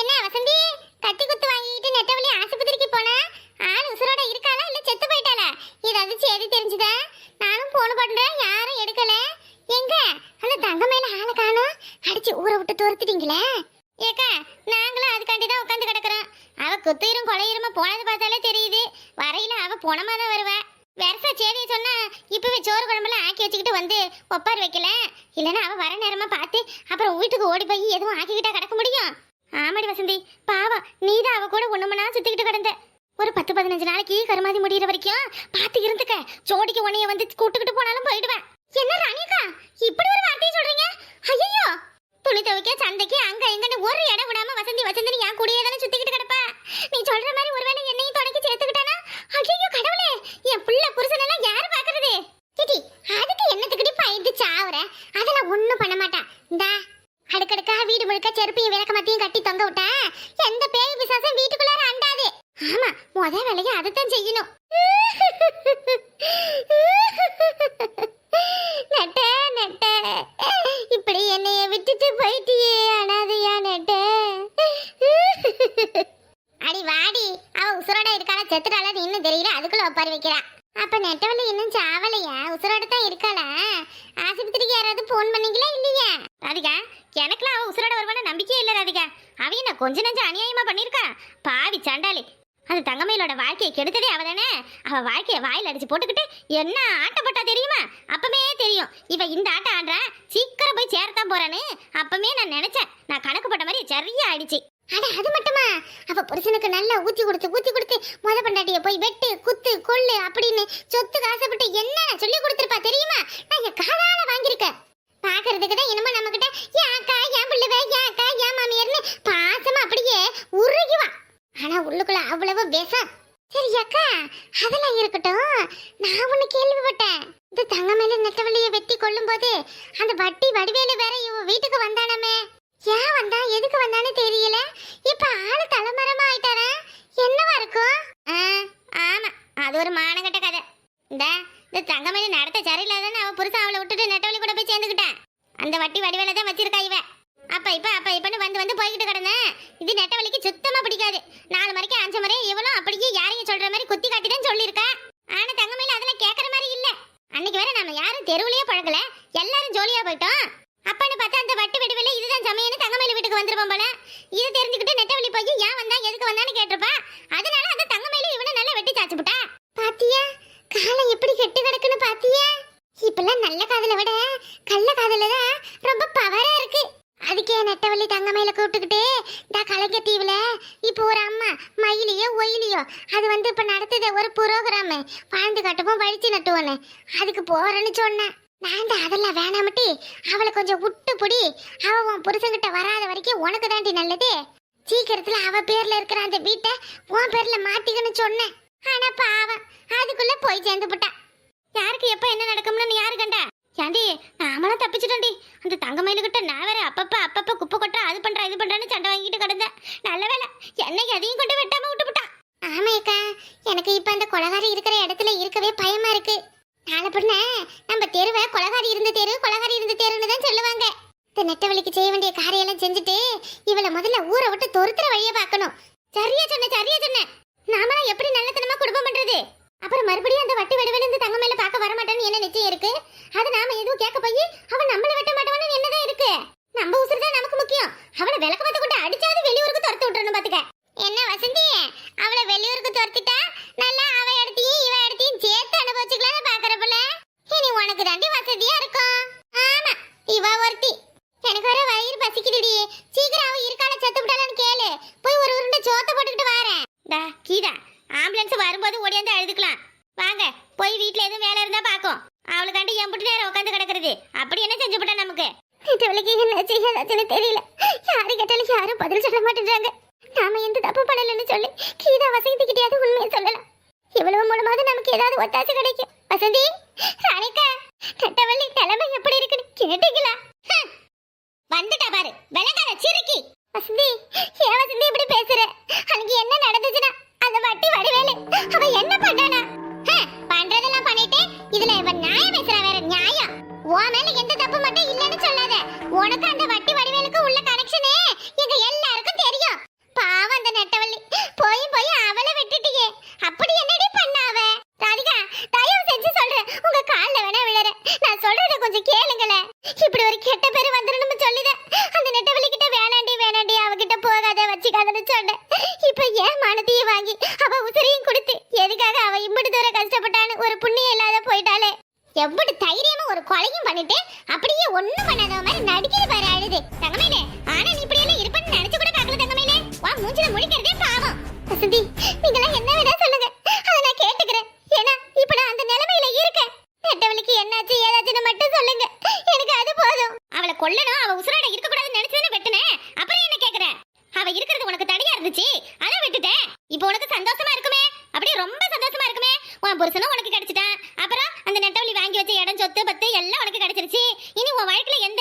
என்ன வசந்தி? கத்தி குத்து வாங்கிட்டு நெட்டவழி ஆஸ்பத்திரிக்கு போனா? ஆள் உசுரோட இருக்காளா இல்ல செத்து போயிட்டாளா? ஏதாவது செய்தி தெரிஞ்சுதா? நானும் போன் பண்றேன் யாரும் எடுக்கல. எங்க? அந்த தங்க மேல ஆளை காணும். அடிச்சு ஊரை விட்டு துரத்திட்டீங்களே. ஏக்கா நாங்களும் அதுக்காண்டி தான் உட்காந்து கிடக்குறோம். அவ குத்துயிரும் கொலையிருமா போனது பார்த்தாலே தெரியுது. வரையில அவ போனமா தான் வருவா. வருஷ சேதியை சொன்னா இப்பவே சோறு குழம்புலாம் ஆக்கி வச்சுக்கிட்டு வந்து ஒப்பார் வைக்கல. இல்லைன்னா அவ வர நேரமா பார்த்து அப்புறம் வீட்டுக்கு ஓடி போய் எதுவும் ஆக்கிக்கிட்டா கிடக்க முடியும்? ஆமாடி வசந்தி. பாவம் நீதான் அவ கூட ஒண்ணுமனா சுத்திக்கிட்டு கிடந்த. ஒரு பத்து பதினஞ்சு நாளைக்கு கருமாதி முடியிற வரைக்கும் பார்த்து இருந்துக்க. ஜோடிக்கு உன்னைய வந்து கூட்டுக்கிட்டு போனாலும் போயிடுவேன். என்ன ராணிக்கா இப்படி ஒரு வார்த்தையை சொல்றீங்க? ஐயோ துணி துவைக்க சந்தைக்கு அங்க எங்கன்னு ஒரு இடம் விடாம வசந்தி வசந்தி என் கூடயே தானே சுத்திக்கிட்டு கிடப்ப. நீ சொல்ற மாதிரி ஒருவேளை என்னையும் தொடக்கி சேர்த்துக்கிட்டானா? ஐயோ கடவுளே! என் புள்ள புருஷன் எல்லாம் யாரு பாக்குறது சிட்டி அதுக்கு என்னத்துக்கிட்டி பயந்து சாவுற அதெல்லாம் ஒண்ணும் பண்ண மாட்டான் இந்தா அடுக்கடுக்கா வீடு முழுக்க செருப்பையும் விளக்க மத்தியும் கட்டி தொங்க விட்டா எந்த பேய் பிசாசும் வீட்டுக்குள்ளார அண்டாது ஆமா முத வேலையை அதைத்தான் செய்யணும் நெட்ட நெட்ட இப்படி என்னைய விட்டுட்டு போயிட்டியே அனாதையா நெட்ட அடி வாடி அவ உசுரோட இருக்காளா செத்துட்டாளா இன்னும் தெரியல அதுக்குள்ள ஒப்பாரி வைக்கிறா அப்ப நெட்டவள்ளி இன்னும் சாவலையா உசுரோட தான் இருக்காளா? ஆஸ்பத்திரிக்கு யாராவது போன் பண்ணீங்களா இல்லையா? ராதிகா எனக்குலாம் அவ உசுரோட வருவான நம்பிக்கையே இல்ல ராதிகா. அவ என்ன கொஞ்ச நஞ்ச அநியாயமா பண்ணிருக்கா? பாவி சண்டாளி. அது தங்கமையிலோட வாழ்க்கையை கெடுத்ததே அவ தானே அவ வாழ்க்கையை வாயில் அடிச்சு போட்டுக்கிட்டு என்ன ஆட்டப்பட்டா தெரியுமா? அப்பமே தெரியும். இவ இந்த ஆட்டம் ஆடுறா சீக்கிரம் போய் சேரத்தான் போறான்னு. அப்பமே நான் நினைச்சேன். நான் கணக்கு போட்ட மாதிரி சரியா ஆயிடுச்சு. அட அது மட்டுமா? அவ புருஷனுக்கு நல்லா ஊத்தி கொடுத்து ஊத்தி கொடுத்து முத பண்டாட்டிய போய் வெட்டு குத்து கொள்ளு அப்படின்னு சொத்துக்கு ஆசைப்பட்டு என்ன சொல்லி கொடுத்துருப்பா தெரியுமா? நான் என் காதால வாங்கியிருக்கேன். பாக்குறதுக்கு தான் என்னமோ நம்ம கிட்ட ஏன் அக்கா ஏன் பிள்ளைவே ஏன் அக்கா ஏன் மாமியார்னு பாசமா அப்படியே உருகிவா ஆனா உள்ளுக்குள்ள அவ்வளவு விஷம் சரி அக்கா அதெல்லாம் இருக்கட்டும் நான் ஒண்ணு கேள்விப்பட்டேன் இந்த தங்க மேல நெட்டவள்ளிய வெட்டி கொல்லும் போது அந்த வட்டி வடிவேலு வேற இவ வீட்டுக்கு வந்தானமே ஏன் வந்தா எதுக்கு வந்தான்னு தெரியல இப்ப ஆளு தலைமரமா ஆயிட்டாரா என்னவா இருக்கும் ஆ, ஆமா அது ஒரு மானகட்ட கதை இந்த இந்த தங்கமணி நடத்த சரியில்லாதானே புருஷன் அவளை விட்டுட்டு நெட்டவழி கூட போய் சேர்ந்துக்கிட்டான் அந்த வட்டி வடிவேல தான் வச்சிருக்கா இவ. அப்ப இப்ப அப்ப இப்பன்னு வந்து வந்து போய்கிட்டு கிடந்தேன் இது நெட்டவழிக்கு சுத்தமா பிடிக்காது. நாலு மணிக்கு அஞ்சு மணி இவளும் அப்படியே யாரையும் சொல்ற மாதிரி குத்தி காட்டிதான் சொல்லியிருக்கா. ஆனா தங்கமையில அதெல்லாம் கேட்கற மாதிரி இல்ல. அன்னைக்கு வேற நாம யாரும் தெருவுலயே பழகல. எல்லாரும் ஜோலியா போயிட்டோம். அப்பன்னு பார்த்தா அந்த வட்டு வெடிவில இதுதான் சமயம்னு தங்கமயில வீட்டுக்கு வந்துருப்போம் போல. இது தெரிஞ்சுக்கிட்டு நெட்டவழி போய் ஏன் வந்தா? எதுக்கு வந்தான்னு கேட்டிருப்பா. அதனால அந்த தங்கமயில இவனை நல்லா வெட்டி சாச்சு விட்டா பாத்தியா? காலம் எப்படி கெட்டு கிடக்குன்னு பாத்தியா? இப்பெல்லாம் நல்ல காதலை விட கள்ள காதல தான் ரொம்ப பவரா இருக்கு. அதுக்கே நெட்டவள்ளி தங்கமையில கூப்பிட்டுக்கிட்டு இந்த கலைஞர் தீவுல இப்போ ஒரு அம்மா மயிலியோ ஒயிலியோ அது வந்து இப்ப நடத்துது ஒரு புரோகிராம். வாழ்ந்து கட்டுவோம் வழிச்சு நட்டுவோன்னு. அதுக்கு போறேன்னு சொன்னேன். நான் தான் அதெல்லாம் வேணாமட்டி அவளை கொஞ்சம் விட்டு பிடி. அவள் உன் புருஷங்கிட்ட வராத வரைக்கும் உனக்கு தாண்டி நல்லது. சீக்கிரத்துல அவ பேர்ல இருக்கிற அந்த வீட்டை உன் பேர்ல மாத்திக்கன்னு சொன்னேன். ஆனா பாவம் அதுக்குள்ள போய் சேர்ந்து போட்டான் யாருக்கு எப்ப என்ன நடக்கும்னு நீ யாரு கண்டா? ஏண்டி நாமளும் தப்பிச்சிட்டோண்டி. அந்த தங்கமயிலுகிட்ட நான் வேற அப்பப்ப அப்பப்ப குப்பை கொட்டா அது பண்றா இது பண்றான்னு சண்டை வாங்கிட்டு கிடந்தேன். நல்ல வேலை என்னை எதையும் கொண்டு வெட்டாம விட்டு விட்டா ஆமாக்கா எனக்கு இப்ப அந்த கொலகாரி இருக்கிற இடத்துல இருக்கவே பயமா இருக்கு நாளை பின்ன நம்ம தெருவை கொலகாரி இருந்த தெரு கொலகாரி இருந்த தெருன்னு தான் சொல்லுவாங்க இந்த நெட்டவழிக்கு செய்ய வேண்டிய காரியெல்லாம் செஞ்சுட்டு இவளை முதல்ல ஊரை விட்டு தொருத்துற வழியை பார்க்கணும் சரியா சொன்ன சரியா சொன்ன நாமலாம் எப்படி நல்லத்தனமா குடும்பம் பண்றது அப்புறம் மறுபடியும் அந்த வட்டி வடிவேல இருந்து தங்க மேல பார்க்க வர மாட்டான்னு என்ன நிச்சயம் இருக்கு அது நாம எதுவும் கேட்க போய் அவன் நம்மள வெட்ட மாட்டான்னு என்னதான் இருக்கு நம்ம உசுறு தான் நமக்கு முக்கியம் அவளை விளக்க பார்த்து கொண்டு அடிச்சாவது வெளியூருக்கு துரத்து விட்டுறணும் பாத்துக்க என்ன வசந்தி அவளை வெளியூருக்கு துரத்திட்டா நல்லா அவ இடத்தையும் இவ இடத்தையும் சேர்த்து அனுபவிச்சுக்கலாம்னு பாக்குறப்பல இனி உனக்கு தாண்டி வசதியா இருக்கும் ஆமா இவ ஒருத்தி எனக்கு வர வயிறு பசிக்குதுடி சீக்கிரம் அவ இருக்கால செத்து விட்டாளான்னு கேளு போய் ஒரு உருண்டை சோத்த போட்டுக்கிட்டு வரேன் டா கீதா ஆம்புலன்ஸ் வரும்போது ஓடியாந்து அழுதுக்கலாம் வாங்க போய் வீட்ல எதுவும் வேலை இருந்தா பாக்கும் அவளுக்காண்டி எம்பிட்டு நேரம் உட்காந்து கிடக்குறது அப்படி என்ன செஞ்சு போட்டா நமக்கு? இவளுக்கு என்ன செய்யாதாச்சுன்னு தெரியல. யாரு கேட்டாலும் யாரும் பதில் சொல்ல மாட்டேன்றாங்க. நாம எந்த தப்பு பண்ணலன்னு சொல்லி கீதா வசந்திக்கிட்டயாவது உண்மையை சொல்லலாம். இவ்வளவு மூலமாவது நமக்கு ஏதாவது ஒத்தாசை கிடைக்கும். வசந்தி ராணிகா கட்டவள்ளி நிலைமை எப்படி இருக்குன்னு கேட்டீங்களா. வந்துட்டா பாரு. விளங்காத சிறுக்கி வசந்தி ஏன் வசந்தி இப்படி பேசுற? அன்னைக்கு என்ன நடந்துச்சுன்னா அந்த வட்டி வடிவேலு அவ என்ன பண்ணானா? பண்றதெல்லாம் பண்ணிட்டு இதுல இவன் நியாயம் பேசுறா வேற நியாயம். உன் மேல எந்த தப்பு மட்டும் இல்லைன்னு சொல்லாத. உனக்கு அந்த வட்டி ஒண்ணும் பண்ணாத மாதிரி நடிக்கிற பாரு அழுது. தங்கமேலே ஆனா நீ இப்படி எல்லாம் இருப்பேன்னு நினைச்சு கூட பார்க்கல தங்கமேலே வா மூஞ்சில முழிக்கிறதே பாவம். வசந்தி நீங்களாம் என்ன விட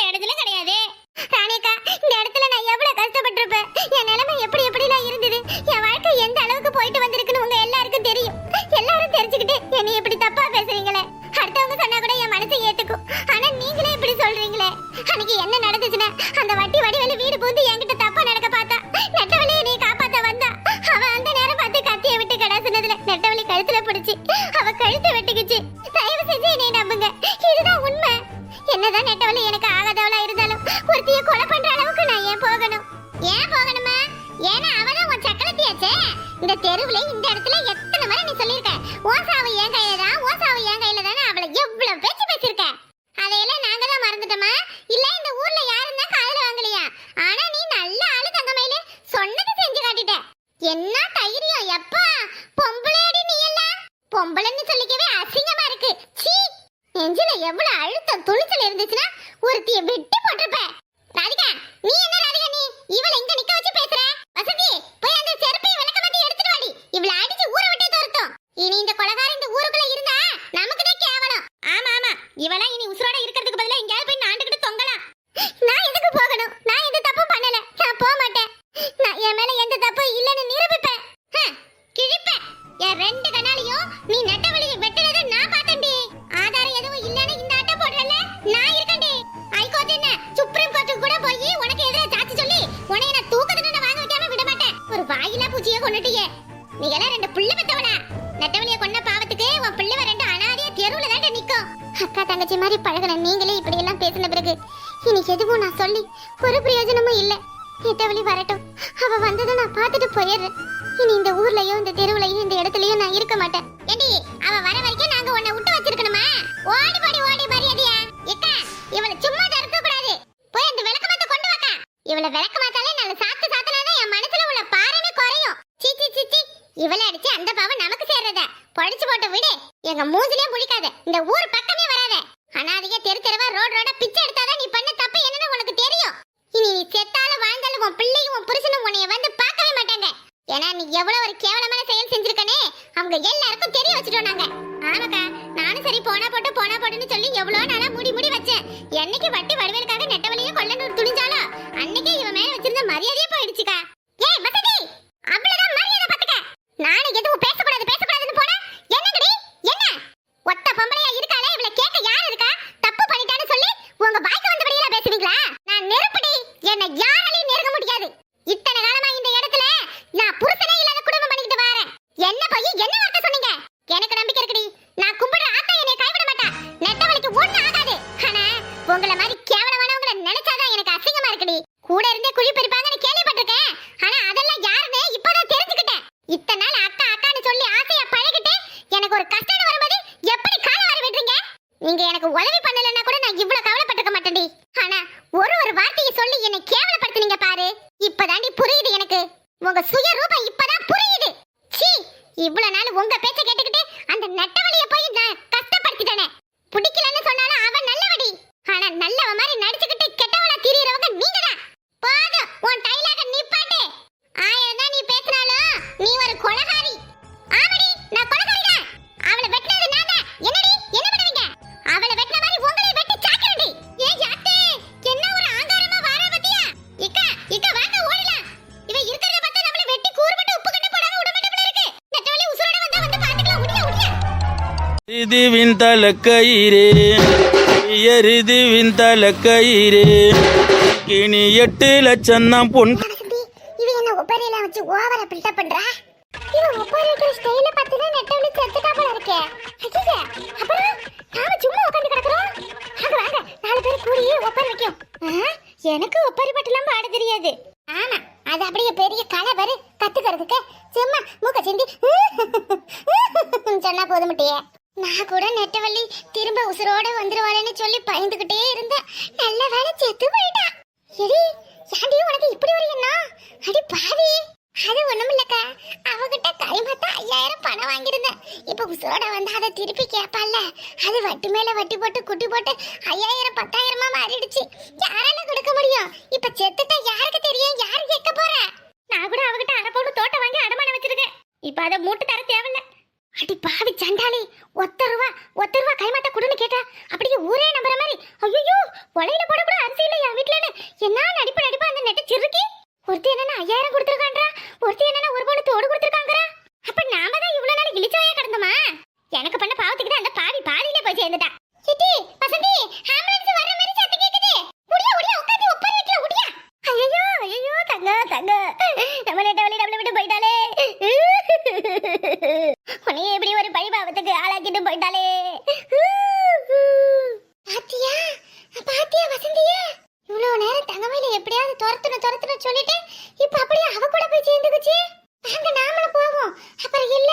இடத்துல கிடையாது. ராணிக்கா இந்த இடத்துல நான் எவ்வளவு கஷ்டப்பட்டிருப்பேன்? என்னால இந்த தெருவுல இந்த இடத்துல எத்தனை முறை நீ சொல்லியிருக்க? ஓசாவை ஏங்க பண்ணிட்டீங்க நீங்க எல்லாம் ரெண்டு புள்ள பெத்தவனா நெட்டவளிய கொன்ன பாவத்துக்கு உன் பிள்ளைவ ரெண்டு அனாதைய தெருவுல தான் நிக்கும். அக்கா தங்கச்சி மாதிரி பழகின நீங்களே இப்படி எல்லாம் பேசின பிறகு இனி எதுவும் நான் சொல்லி ஒரு பிரயோஜனமும் இல்ல. நெட்டவளி வரட்டும். அவ வந்ததை நான் பார்த்துட்டு போயிடுறேன். இனி இந்த ஊர்லயோ இந்த தெருவுலயோ இந்த இடத்துலயோ நான் இருக்க மாட்டேன். ஏடி அவ வர வரைக்கும் நாங்க உன்னை விட்டு வச்சிருக்கணுமா? ஓடி போடி ஓடி மரியாதையா? எக்கா இவளை சும்மா தடுக்க கூடாது போய் அந்த விளக்கு மாத்த கொண்டு வாக்கா. இவளை விளக்கு மாத்தாலே நல்ல சாத்து இவளை அடிச்சு அந்த பாவம் நமக்கு சேர்றத. படிச்சு போட்டு விடு எங்க மூஞ்சிலே முடிக்காத இந்த ஊர் பக்கமே வராத. ஆனா தெரு தெருவா ரோடு ரோட பிச்சை எடுத்தாதான் நீ பண்ண தப்பு என்னன்னு உனக்கு தெரியும். இனி நீ செத்தாலும் வாழ்ந்தாலும் உன் பிள்ளையும் உன் புருஷனும் உன்னைய வந்து பார்க்கவே மாட்டாங்க. ஏன்னா நீ எவ்வளவு ஒரு கேவலமான செயல் செஞ்சிருக்கனே அவங்க எல்லாருக்கும் தெரியும். கூட இருந்தே குழி பறிப்பாங்கன்னு கேள்விப்பட்டிருக்கேன். எருதுவின் தலக்கயிறே எருதுவின் தலக்கயிறே. இனி எட்டு லட்சம் தான் பொன். இவன் என்ன ஒப்பரையில வச்சு ஓவர பில்டப் பண்றா? இவன் ஒப்பரை ஸ்டைல பார்த்தா நெட்டவளி செத்துட்டா போல இருக்கே. ஐயே அப்புறம் நாம சும்மா உட்கார்ந்து கிடக்குறோம். வாங்க வாங்க நாலு பேர் கூடி ஒப்பரை எனக்கு ஒப்பரை தெரியாது. ஆமா அது அப்படியே பெரிய கலை வரு கத்துக்கிறதுக்கு சும்மா மூக்க சிந்தி சொன்னா போதுமட்டியே நான் கூட நெட்டவள்ளி திரும்ப உசுரோட வந்துருவாளேன்னு சொல்லி பயந்துகிட்டே இருந்தேன். நல்ல வேலை செத்து போயிட்டான் எரி ஏண்டி உனக்கு இப்படி ஒரு எண்ணம்? அடி பாவி. அது ஒண்ணும் இல்லக்கா. அவகிட்ட கைமாத்தா ஐயாயிரம் பணம் வாங்கியிருந்தேன். இப்ப உசுரோட வந்து அதை திருப்பி கேட்பாள்ல. அது வட்டி மேல வட்டி போட்டு குட்டி போட்டு ஐயாயிரம் பத்தாயிரமா ஒருத்தி என்னன்னா ஐயாயிரம் கொடுத்துருக்கான்றா? ஒருத்தி என்னன்னா ஒரு பவுன் தோடு கொடுத்துருக்காங்கறா? அப்ப நாம தான் இவ்வளவு நாள் இழிச்சவையா கிடந்தோமா? எனக்கு பண்ண பாவத்துக்கு தான் அந்த பாவி பாதியிலே போய் சேர்ந்துட்டா சிட்டி வசந்தி ஆம்புலன்ஸ் வர மாதிரி சத்தம் கேக்குது உடியா உடியா உட்காந்து ஒப்பாரி வைக்கல உடியா ஐயோ ஐயோ தங்க தங்க நம்ம நெட்ட வழி நம்மள விட்டு போயிட்டாலே உன்னைய எப்படி ஒரு பழிபாவத்துக்கு ஆளாக்கிட்டு போயிட்டாலே பாத்தியா பாத்தியா வசந்தியா இவ்வளவு நேரம் தங்கமையில எப்படியாவது துரத்தணும் துரத்தணும் சொல்லிட்டு இப்ப அப்படியே அவ கூட போய் சேர்ந்துக்குச்சு நாங்க நாமளும் போவோம் அப்புறம் இல்ல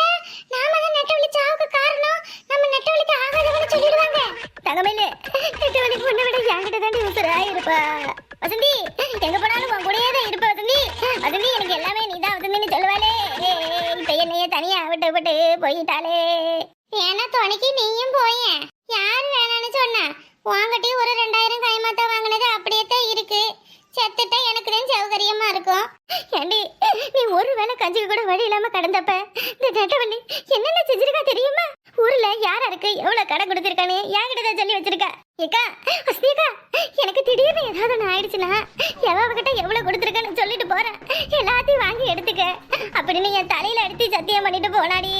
நாம தான் நெட்டவழி சாவுக்கு காரணம் நம்ம நெட்டவழிக்கு ஆகாதவன்னு சொல்லிடுவாங்க தங்கமையில நெட்டவழி பொண்ணை விட என்கிட்ட தாண்டி உசுரா இருப்பா வசந்தி எங்க போனாலும் உன் கூடயே தான் இருப்ப வசந்தி வசந்தி எனக்கு எல்லாமே நீ தான் வசந்தின்னு சொல்லுவாளே இப்ப என்னைய தனியா விட்டு விட்டு போயிட்டாளே ஏன்னா துணைக்கு நீயும் போயேன் யார் வேணாம்னு சொன்னா வாங்கட்டி ஒரு ரெண்டாயிரம் கைமாத்தா வாங்கினது அப்படியே தான் இருக்கு செத்துட்டா எனக்கு தான் சௌகரியமா இருக்கும் ஏண்டி? நீ ஒரு வேளை கஞ்சிக்கு கூட வழி இல்லாம கடந்தப்ப இந்த நெட்டவள்ளி என்னென்ன செஞ்சிருக்கா தெரியுமா? ஊர்ல யார் யாருக்கு எவ்வளவு கடை கொடுத்துருக்கானே என்கிட்ட தான் சொல்லி வச்சிருக்கா? ஏக்கா அஸ்மிகா எனக்கு திடீர்னு ஏதாவது ஒன்று ஆயிடுச்சுன்னா எவகிட்ட எவ்வளவு கொடுத்துருக்கேன்னு சொல்லிட்டு போறேன். எல்லாத்தையும் வாங்கி எடுத்துக்க. அப்படின்னு என் தலையில அடித்து சத்தியம் பண்ணிட்டு போனாடி.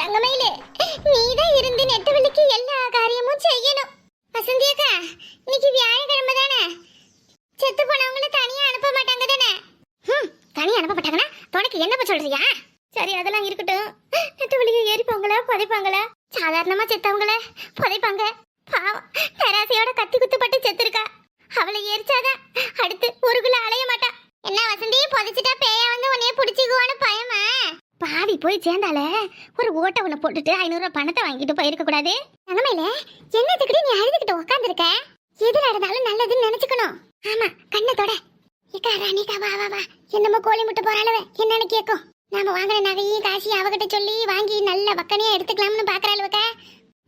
தங்கமையிலே நீதான் இருந்து நெட்டவள்ளிக்கு எல்லா காரியமும் செய்யணும். வசந்தி அக்கா இன்னைக்கு வியாழக்கிழமை தானே? செத்து போனவங்கள தனியா அனுப்ப மாட்டாங்க தானே? ம் அனுப்பப்பட்டாங்கன்னா துணைக்கு என்னப்ப சொல்றியா? சரி அதெல்லாம் இருக்கட்டும். நெட்டு வழியை ஏறிப்பாங்களா புதைப்பாங்களா? சாதாரணமா செத்தவங்கள புதைப்பாங்க. பாவம் பேராசையோட கத்தி குத்துப்பட்டு செத்துருக்கா. அவளை எரிச்சாதான் அடுத்து ஊருக்குள்ள அலைய மாட்டா. என்ன வசந்தி புதைச்சிட்டா பேய வந்து உன்னைய பிடிச்சிக்குவான்னு பயமா? பாவி போய் சேர்ந்தால ஒரு ஓட்ட உன்னை போட்டுட்டு ஐநூறு ரூபாய் பணத்தை வாங்கிட்டு போயிருக்க கூடாது. தங்கமையில என்னத்துக்கிட்டே நீ அழுதுகிட்டு உட்காந்துருக்க எது நடந்தாலும் நல்லதுன்னு நினைச்சுக்கணும். ஆமா கண்ணத்தோட இக்கா ராணிக்கா வா வா வா. என்னமோ கோழி முட்டை போறாளவ என்னன்னு கேட்கும் நாம வாங்குற நகையும் காசி அவகிட்ட சொல்லி வாங்கி நல்ல வக்கனையா எடுத்துக்கலாம்னு பாக்குறாளுவக்கா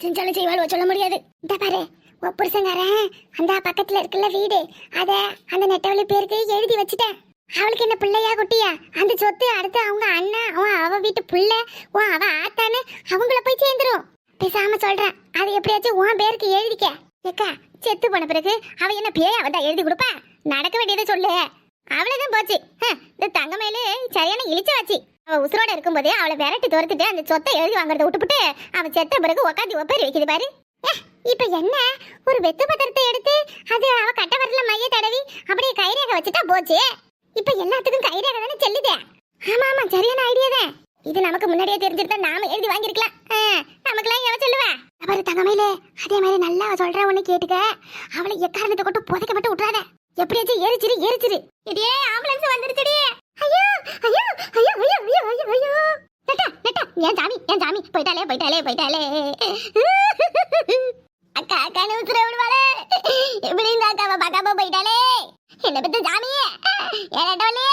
செஞ்சாலும் செய்வாளுவ சொல்ல முடியாது. இந்த பாரு உன் புருஷங்காரன் அந்த பக்கத்துல இருக்குல்ல வீடு. அத அந்த நெட்டவழி பேருக்கு எழுதி வச்சுட்டேன். அவளுக்கு என்ன பிள்ளையா குட்டியா? அந்த சொத்து அடுத்து அவங்க அண்ணன் அவன் அவ வீட்டு புள்ள உன் அவ ஆத்தான்னு அவங்கள போய் சேர்ந்துரும். பேசாம சொல்றேன் அது எப்படியாச்சும் உன் பேருக்கு எழுதிக்க. ஏக்கா செத்து போன பிறகு அவ என்ன பேய அவதான் எழுதி கொடுப்பா? நடக்க வேண்டியதை சொல்லு. அவ்வளோதான் போச்சு. இந்த தங்கமேலு சரியான இழிச்ச வச்சு அவள் உசுரோட இருக்கும்போதே அவளை விரட்டி துரத்துட்டு அந்த சொத்தை எழுதி வாங்குறத விட்டுப்புட்டு அவன் செத்த பிறகு உக்காந்து ஒப்பேரி வைக்குது பாரு. இப்போ இப்ப என்ன? ஒரு வெத்து பத்திரத்தை எடுத்து அது அவ கட்ட வரல மைய தடவி அப்படியே கைரேகை வச்சுட்டா போச்சு. இப்ப எல்லாத்துக்கும் கைரேகை தானே செல்லுதே. ஆமா ஆமா சரியான ஐடியா தான். இது நமக்கு முன்னாடியே தெரிஞ்சிருந்தா நாம எழுதி வாங்கிருக்கலாம் நமக்குலாம் எவன் சொல்லுவா. அவரு தங்கமையிலே அதே மாதிரி நல்லா சொல்ற ஒண்ணு கேட்டுக்க. அவளை எக்காரணத்தை கொண்டு புதைக்க மட்டும் விட்டுறாத. எப்படியாச்சும் எரிச்சிரு எரிச்சிரு. இடியே ஆம்புலன்ஸ் வந்துருச்சுடி. ஐயோ ஐயோ ஐயோ ஐயோ ஐயோ ஐயோ ஐயோ. நட்டா நட்டா. என் சாமி என் சாமி? போயிட்டாலே போயிட்டாலே போயிட்டாலே. அக்கா அக்கான்னு உசுர விடுவாளே. எப்படி இந்த அக்காவை பார்க்காம போயிட்டாலே என்ன பத்த சாமியே ஏடாட்டோலே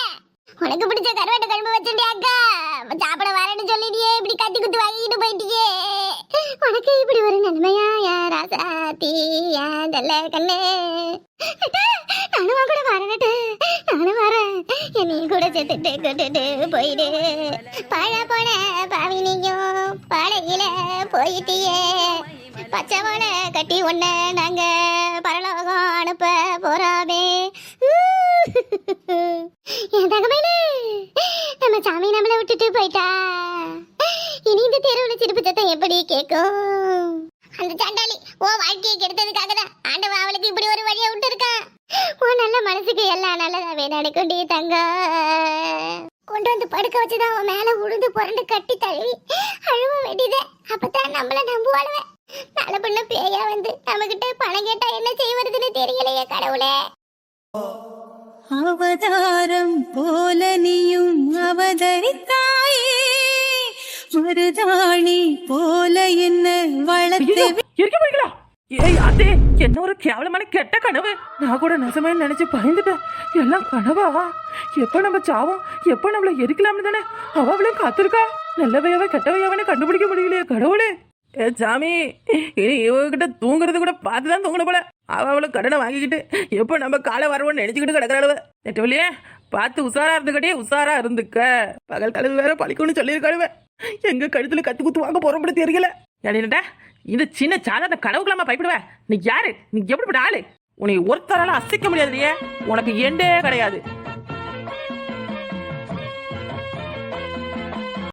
உனக்கு பிடிச்ச கருவாட்டு குழம்பு வச்சுட்டே அக்கா? சாப்பிட வரேன்னு சொல்லிட்டியே இப்படி கத்தி குத்து வாங்கிட்டு போயிட்டியே. உனக்கு இப்படி ஒரு நன்மையா யாரா சாத்தி யாதல்ல கண்ணே? நானும் கூட வரட்டு நானும் வரேன். என்னை கூட செத்துட்டு கொட்டுட்டு போயிடு. பழ போன பாவினியும் பழையில போயிட்டியே. பச்சை மலை கட்டி ஒன்ன நாங்க பரலோகம் அனுப்ப போறாமே. என் தகமையிலே நம்ம சாமி நம்மளை விட்டுட்டு போயிட்டா. இனி இந்த தெருவுல சிரிப்பு சத்தம் எப்படி கேட்கும் அந்த சண்டாளி ஓ வாழ்க்கையை கெடுத்ததுக்காக தான் ஆண்டவன் அவளுக்கு இப்படி ஒரு வழியை விட்டு இருக்கான் ஓ நல்ல மனசுக்கு எல்லாம் நல்லதாவே நடக்கும்டி தங்க. கொண்டு வந்து படுக்க வச்சுதான் அவன் மேல உழுந்து புரண்டு கட்டி தழுவி அழுவ வேண்டியதே. அப்பதான் நம்மள நம்புவாளுவேன் நல்ல பொண்ணு பேயா வந்து நம்மகிட்ட பணம் கேட்டா என்ன செய்வதுன்னு தெரியலையே கடவுளே. அவதாரம் போல நீயும் அவதரித்தாயே. மருதாணி போல என்ன வளர்த்து ஐயோ, இருக்க ஏய் அதே என்ன ஒரு கேவலமான கெட்ட கனவு? நான் கூட நெசமே நினைச்சு பயந்துட்டேன். எல்லாம் கனவா? எப்போ நம்ம சாவோம்? எப்போ நம்மள எரிக்கலாம்னு தானே? அவ அவளையும் காத்திருக்கா? நல்லவையாவ கெட்டவையாவனே கண்டுபிடிக்க முடியலையே கடவுளே. ஏ சாமி இனி இவகிட்ட தூங்குறது கூட பார்த்து தான் தூங்கணும் போல. அவள் அவளை கடனை வாங்கிக்கிட்டு எப்போ நம்ம காலை வரவோன்னு நினச்சிக்கிட்டு கிடக்கிறாளுவ. நெட்டவழியே பார்த்து உஷாரா இருந்துக்கிட்டே உஷாரா இருந்துக்க. பகல் கழுவு வேற பழிக்கும்னு சொல்லியிருக்காளுவ. எங்க கழுத்துல கத்து குத்து வாங்க போறோம் தெரியல. ஏன்டா இந்த சின்ன சாதாரண கனவுக்கலாமா பயப்படுவ. நீ யாரு? நீ எப்படிப்பட்ட ஆளு? உன்னை ஒருத்தரால அசைக்க முடியாது உனக்கு எண்டே கிடையாது.